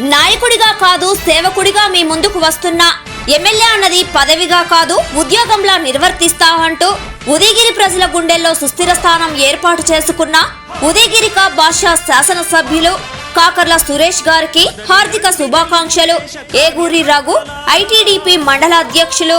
నాయకుడిగా కాదు సేవకుడిగా మీ ముందుకు వస్తున్నా. ఎమ్మెల్యే అన్నది పదవిగా కాదు ఉద్యోగంలా నిర్వర్తిస్తా అంటూ ఉదయగిరి ప్రజల గుండెల్లో సుస్థిర స్థానం ఏర్పాటు చేసుకున్న ఉదయగిరిక భాషా శాసనసభ్యులు కాకర్ల సురేష్ గారికి హార్దిక శుభాకాంక్షలు. ఏగూరి రఘు ఐటీడీపీ మండల అధ్యక్షులు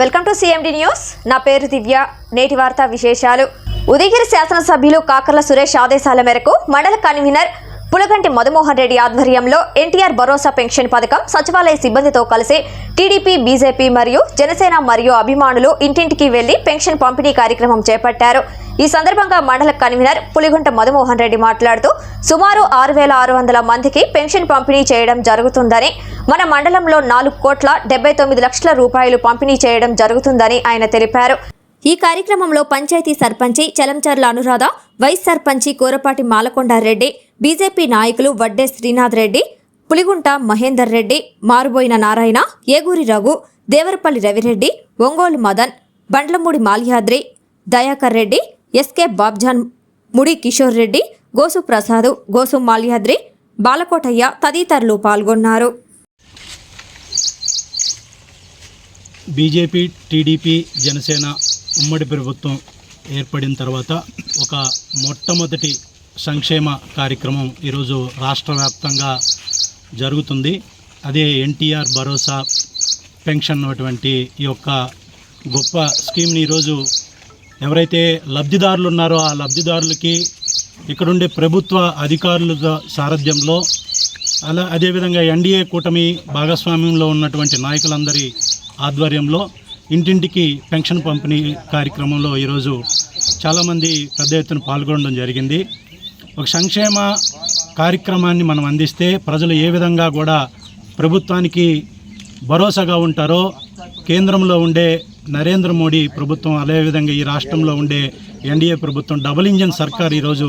Welcome to CMD news నా పేరు దివ్య. నేటి వార్తా విశేషాలు. ఉదయగిరి శాసనసభ్యులు కాకర్ల సురేష్ ఆదేశాల మేరకు మండల కన్వీనర్ పులగంటి మధుమోహన్ రెడ్డి ఆధ్వర్యంలో ఎన్టీఆర్ భరోసా పెన్షన్ పథకం సచివాలయ సిబ్బందితో కలిసి టీడీపీ బీజేపీ మరియు జనసేన మరియు అభిమానులు ఇంటింటికి వెళ్ళి పెన్షన్ పంపిణీ కార్యక్రమం చేపట్టారు. ఈ సందర్భంగా మండల కన్వీనర్ పులిగుంట మధుమోహన్ రెడ్డి మాట్లాడుతూ సుమారు ఆరు వేల ఆరు వందల మందికి పెన్షన్ పంపిణీ చేయడం జరుగుతుందని మన మండలంలో నాలుగు కోట్ల డెబ్బై తొమ్మిది లక్షల రూపాయలు పంపిణీ చేయడం జరుగుతుందని ఆయన తెలిపారు. ఈ కార్యక్రమంలో పంచాయతీ సర్పంచి చలంచర్ల అనురాధ వైస్ సర్పంచి కూరపాటి మాలకొండారెడ్డి బీజేపీ నాయకులు వడ్డే శ్రీనాథ్ రెడ్డి పులిగుంట మహేందర్ రెడ్డి మారుబోయిన నారాయణ ఏగూరి రఘు దేవరపల్లి రవిరెడ్డి ఒంగోలు మదన్ బండ్లమూడి మాల్యాద్రి దయాకర్ రెడ్డి ఎస్కే బాబ్జాన్ ముడి కిషోర్ రెడ్డి గోసు ప్రసాద్ గోసు మాల్యాద్రి బాలకోటయ్య తదితరులు పాల్గొన్నారు. బీజేపీ టీడీపీ జనసేన ఉమ్మడి ప్రభుత్వం ఏర్పడిన తర్వాత ఒక మొట్టమొదటి సంక్షేమ కార్యక్రమం ఈరోజు రాష్ట్ర వ్యాప్తంగా జరుగుతుంది. అదే ఎన్టీఆర్ భరోసా పెన్షన్ అటువంటి ఈ యొక్క గొప్ప స్కీమ్ని ఈరోజు ఎవరైతే లబ్ధిదారులు ఉన్నారో ఆ లబ్ధిదారులకి ఇక్కడుండే ప్రభుత్వ అధికారుల సారథ్యంలో అలా అదేవిధంగా ఎన్డీఏ కూటమి భాగస్వామ్యంలో ఉన్నటువంటి నాయకులందరి ఆధ్వర్యంలో ఇంటింటికి పెన్షన్ పంపిణీ కార్యక్రమంలో ఈరోజు చాలామంది పెద్ద ఎత్తున పాల్గొనడం జరిగింది. ఒక సంక్షేమ కార్యక్రమాన్ని మనం అందిస్తే ప్రజలు ఏ విధంగా కూడా ప్రభుత్వానికి భరోసాగా ఉంటారో కేంద్రంలో ఉండే నరేంద్ర మోడీ ప్రభుత్వం అదేవిధంగా ఈ రాష్ట్రంలో ఉండే ఎన్డీఏ ప్రభుత్వం డబుల్ ఇంజిన్ సర్కార్ ఈరోజు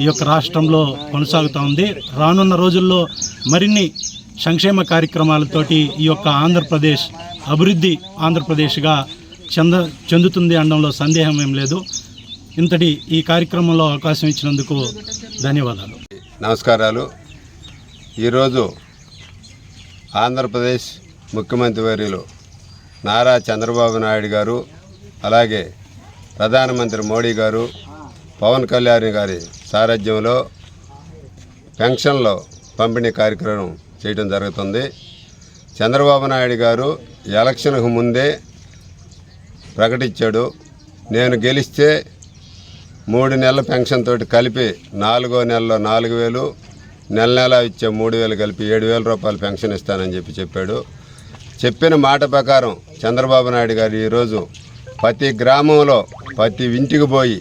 ఈ యొక్క రాష్ట్రంలో కొనసాగుతూ ఉంది. రానున్న రోజుల్లో మరిన్ని సంక్షేమ కార్యక్రమాలతోటి ఈ యొక్క ఆంధ్రప్రదేశ్ అభివృద్ధి ఆంధ్రప్రదేశ్గా చెంద చెందుతుంది అనడంలో సందేహం ఏం లేదు. ఇంతటి ఈ కార్యక్రమంలో అవకాశం ఇచ్చినందుకు ధన్యవాదాలు. నమస్కారాలు. ఈరోజు ఆంధ్రప్రదేశ్ ముఖ్యమంత్రి వర్యులు నారా చంద్రబాబు నాయుడు గారు అలాగే ప్రధానమంత్రి మోడీ గారు పవన్ కళ్యాణ్ గారి సారథ్యంలో పెన్షన్లో పంపిణీ కార్యక్రమం చేయడం జరుగుతుంది. చంద్రబాబు నాయుడు గారు ఎలక్షన్కు ముందే ప్రకటించాడు. నేను గెలిస్తే మూడు నెలల పెన్షన్ తోటి కలిపి నాలుగో నెలలో నాలుగు వేలు నెల నెల ఇచ్చే మూడు వేలు కలిపి ఏడు వేల రూపాయలు పెన్షన్ ఇస్తానని చెప్పి చెప్పాడు. చెప్పిన మాట ప్రకారం చంద్రబాబు నాయుడు గారు ఈరోజు ప్రతి గ్రామంలో ప్రతి ఇంటికి పోయి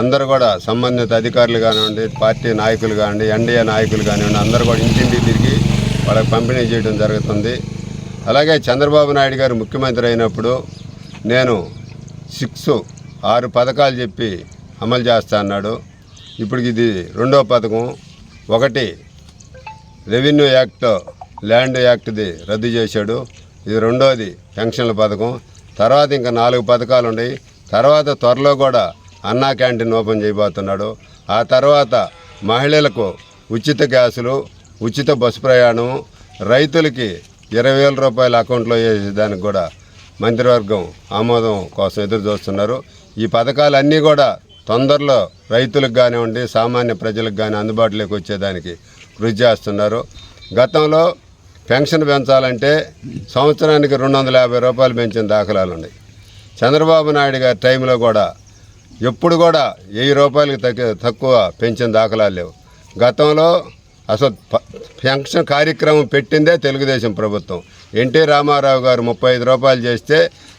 అందరూ కూడా సంబంధిత అధికారులు కానివ్వండి పార్టీ నాయకులు కానివ్వండి ఎన్డీఏ నాయకులు కానివ్వండి అందరూ కూడా ఇంటింటికి తిరిగి వాళ్ళకి పంపిణీ చేయడం జరుగుతుంది. అలాగే చంద్రబాబు నాయుడు గారు ముఖ్యమంత్రి అయినప్పుడు నేను సిక్స్ ఆరు పథకాలు చెప్పి అమలు చేస్తా అన్నాడు. ఇప్పుడు ఇది రెండో పథకం. ఒకటి రెవెన్యూ యాక్ట్ ల్యాండ్ యాక్ట్ది రద్దు చేశాడు. ఇది రెండోది పెన్షన్ల పథకం. తర్వాత ఇంకా నాలుగు పథకాలు ఉన్నాయి. తర్వాత త్వరలో కూడా అన్నా క్యాంటీన్ ఓపెన్ చేయబోతున్నాడు. ఆ తర్వాత మహిళలకు ఉచిత గ్యాసులు ఉచిత బస్సు ప్రయాణం రైతులకి ఇరవై వేల రూపాయల అకౌంట్లో వేసేదానికి కూడా మంత్రివర్గం ఆమోదం కోసం ఎదురు చూస్తున్నారు. ఈ పథకాలన్నీ కూడా తొందరలో రైతులకు కానివ్వండి సామాన్య ప్రజలకు కానీ అందుబాటులోకి వచ్చేదానికి కృషి చేస్తున్నారు. గతంలో పెన్షన్ పెంచాలంటే సంవత్సరానికి రెండు వందల యాభై రూపాయలు పెంచిన దాఖలాలు ఉన్నాయి. చంద్రబాబు నాయుడు గారి టైంలో కూడా ఎప్పుడు కూడా వెయ్యి రూపాయలకి తగ్గ తక్కువ పెంచిన దాఖలాలు లేవు. గతంలో అసలు పెన్షన్ కార్యక్రమం పెట్టిందే తెలుగుదేశం ప్రభుత్వం. ఎన్టీ రామారావు గారు ముప్పై ఐదు రూపాయలు చేస్తే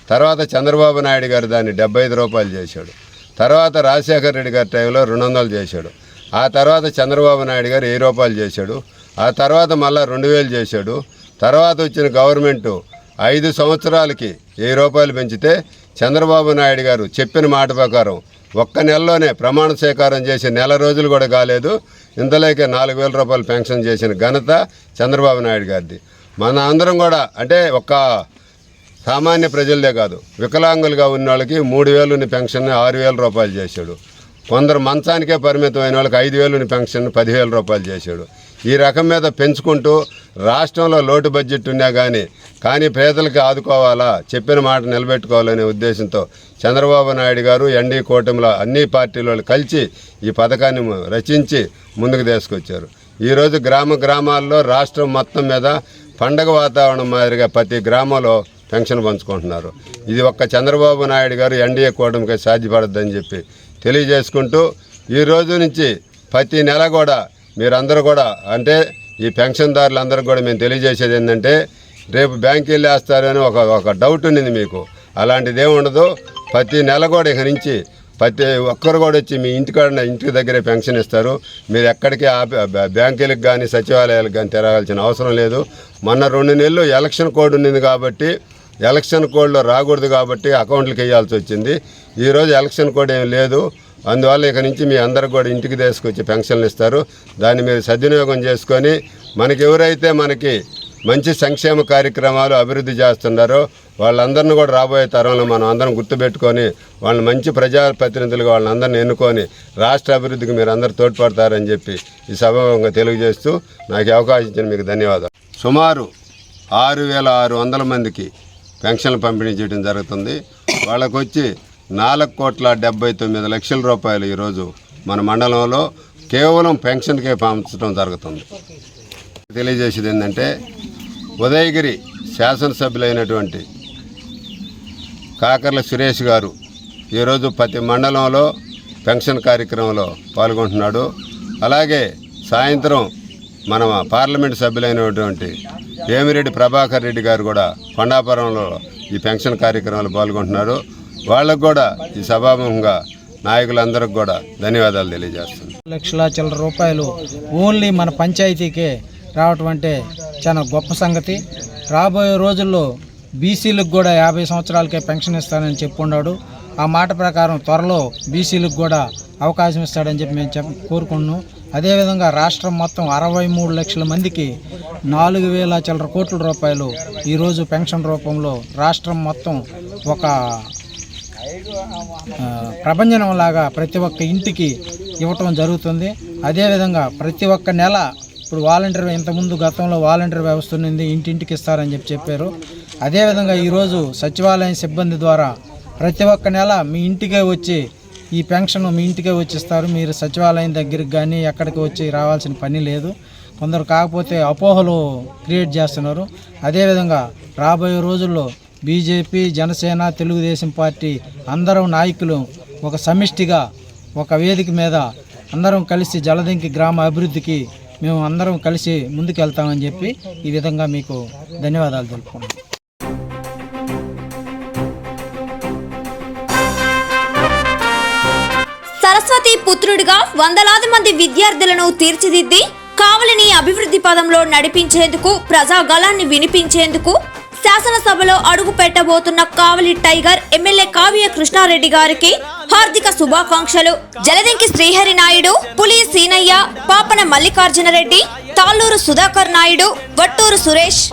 తర్వాత చంద్రబాబు నాయుడు గారు దాన్ని డెబ్బై ఐదు రూపాయలు చేశాడు. తర్వాత రాజశేఖర రెడ్డి గారి టైంలో రెండు వందలు చేశాడు. ఆ తర్వాత చంద్రబాబు నాయుడు గారు వెయ్యి రూపాయలు చేశాడు. ఆ తర్వాత మళ్ళీ రెండు వేలు చేశాడు. తర్వాత వచ్చిన గవర్నమెంటు ఐదు సంవత్సరాలకి వెయ్యి రూపాయలు పెంచితే చంద్రబాబు నాయుడు గారు చెప్పిన మాట ప్రకారం ఒక్క నెలలోనే ప్రమాణ స్వీకారం చేసి నెల రోజులు కూడా కాలేదు. ఇంతలోకే నాలుగు వేల రూపాయలు పెన్షన్ చేసిన ఘనత చంద్రబాబు నాయుడు గారిది. మన అందరం కూడా అంటే ఒక్క సామాన్య ప్రజలదే కాదు వికలాంగులుగా ఉన్న వాళ్ళకి మూడు వేలుని పెన్షన్ ఆరు వేల రూపాయలు చేశాడు. కొందరు మంచానికే పరిమితమైన వాళ్ళకి ఐదు వేలుని పెన్షన్ పదివేల రూపాయలు చేశాడు. ఈ రకం మీద పెంచుకుంటూ రాష్ట్రంలో లోటు బడ్జెట్ ఉన్నా కానీ కానీ పేదలకి ఆదుకోవాలా? చెప్పిన మాట నిలబెట్టుకోవాలనే ఉద్దేశంతో చంద్రబాబు నాయుడు గారు ఎన్డీ కూటమిలో అన్ని పార్టీల వాళ్ళు కలిసి ఈ పథకాన్ని రచించి ముందుకు తీసుకొచ్చారు. ఈరోజు గ్రామ గ్రామాల్లో రాష్ట్రం మొత్తం మీద పండగ వాతావరణం మాదిరిగా ప్రతి గ్రామంలో పెన్షన్ పంచుకుంటున్నారు. ఇది ఒక్క చంద్రబాబు నాయుడు గారు ఎన్డీఏ కూటమికి సాధ్యపడద్దని చెప్పి తెలియజేసుకుంటూ ఈ రోజు నుంచి ప్రతి నెల కూడా మీరందరూ కూడా అంటే ఈ పెన్షన్దారులందరూ కూడా మేము తెలియజేసేది ఏంటంటే రేపు బ్యాంక్ వెళ్ళి వేస్తారని ఒక ఒక డౌట్ ఉన్నింది మీకు. అలాంటిది ఏముండదు ప్రతి నెల కూడా ఇక నుంచి ప్రతి ఒక్కరు కూడా వచ్చి మీ ఇంటికాడ ఇంటికి దగ్గరే పెన్షన్ ఇస్తారు. మీరు ఎక్కడికి బ్యాంకులకు కానీ సచివాలయాలకు కానీ తిరగాల్సిన అవసరం లేదు. మొన్న రెండు నెలలు ఎలక్షన్ కోడ్ ఉన్నింది కాబట్టి ఎలక్షన్ కోడ్లో రాకూడదు కాబట్టి అకౌంట్లకు వేయాల్సి వచ్చింది. ఈరోజు ఎలక్షన్ కోడ్ ఏం లేదు. అందువల్ల ఇక నుంచి మీ అందరికి కూడా ఇంటికి తీసుకొచ్చి పెన్షన్లు ఇస్తారు. దాన్ని మీరు సద్వినియోగం చేసుకొని మనకి ఎవరైతే మనకి మంచి సంక్షేమ కార్యక్రమాలు అభివృద్ధి చేస్తున్నారో వాళ్ళందరిని కూడా రాబోయే తరంలో మనం అందరం గుర్తుపెట్టుకొని వాళ్ళని మంచి ప్రజాప్రతినిధులుగా వాళ్ళందరిని ఎన్నుకొని రాష్ట్ర అభివృద్ధికి మీరు అందరు తోడ్పడతారని చెప్పి ఈ సభంగా తెలియజేస్తూ నాకు అవకాశం ఇచ్చిన మీకు ధన్యవాదాలు. సుమారు ఆరు వేల ఆరు వందల మందికి పెన్షన్లు పంపిణీ చేయడం జరుగుతుంది. వాళ్ళకు వచ్చి నాలుగు కోట్ల డెబ్బై తొమ్మిది లక్షల రూపాయలు ఈరోజు మన మండలంలో కేవలం పెన్షన్కే పంచడం జరుగుతుంది. తెలియజేసేది ఏంటంటే ఉదయగిరి శాసనసభ్యులైనటువంటి కాకర్ల సురేష్ గారు ఈరోజు ప్రతి మండలంలో పెన్షన్ కార్యక్రమంలో పాల్గొంటున్నాడు. అలాగే సాయంత్రం మన పార్లమెంట్ సభ్యులైనటువంటి వేమిరెడ్డి ప్రభాకర్ రెడ్డి గారు కూడా కొండాపురంలో ఈ పెన్షన్ కార్యక్రమంలో పాల్గొంటున్నారు. వాళ్ళకు కూడా ఈ సభాముఖంగా నాయకులందరికి కూడా ధన్యవాదాలు తెలియజేస్తున్నాను. లక్షల చిల్లర రూపాయలు ఓన్లీ మన పంచాయతీకే రావటం అంటే చాలా గొప్ప సంగతి. రాబోయే రోజుల్లో బీసీలకు కూడా యాభై సంవత్సరాలకే పెన్షన్ ఇస్తానని చెప్పున్నాడు ఆ మాట ప్రకారం త్వరలో బీసీలకు కూడా అవకాశం ఇస్తాడని చెప్పి మేము చెప్ప కోరుకుంటున్నాం. అదేవిధంగా రాష్ట్రం మొత్తం అరవై మూడు లక్షల మందికి నాలుగు వేల చిల్లర కోట్ల రూపాయలు ఈరోజు పెన్షన్ రూపంలో రాష్ట్రం మొత్తం ఒక ఆ, ప్రభంజనం లాగా ప్రతి ఒక్క ఇంటికి ఇవ్వటం జరుగుతుంది. అదేవిధంగా ప్రతి ఒక్క నెల ఇప్పుడు వాలంటీర్ ఇంతకుముందు గతంలో వాలంటీర్ వ్యవస్థ ఉంది ఇంటింటికి ఇస్తారని చెప్పి చెప్పారు. అదేవిధంగా ఈరోజు సచివాలయం సిబ్బంది ద్వారా ప్రతి ఒక్క నెల మీ ఇంటికే వచ్చి ఈ పెన్షన్ మీ ఇంటికే వచ్చి ఇస్తారు. మీరు సచివాలయం దగ్గరికి కానీ ఎక్కడికి వచ్చి రావాల్సిన పని లేదు. కొందరు కాకపోతే అపోహలు క్రియేట్ చేస్తున్నారు. అదేవిధంగా రాబోయే రోజుల్లో బీజేపీ జనసేన తెలుగుదేశం పార్టీ అందరం నాయకులు ఒక సమిష్టిగా ఒక వేదిక మీద అందరం కలిసి జలదింకి గ్రామ అభివృద్ధికి మేము అందరం కలిసి ముందుకెళ్తామని చెప్పి ఈ విధంగా మీకు ధన్యవాదాలు తెలుపుకున్నాను సరస్వతి పుత్రుడిగా వందలాది మంది విద్యార్థులను తీర్చిదిద్ది కావలిని అభివృద్ధి పదంలో నడిపించేందుకు ప్రజాగళాన్ని వినిపించేందుకు శాసనసభలో అడుగు పెట్టబోతున్న కావలి టైగర్ ఎమ్మెల్యే కావ్య కృష్ణారెడ్డి గారికి హార్దిక శుభాకాంక్షలు. జలదింకి శ్రీహరి నాయుడు పులి సీనయ్య పాపన మల్లికార్జున రెడ్డి తాళ్ళూరు సుధాకర్ నాయుడు వట్టూరు సురేష్.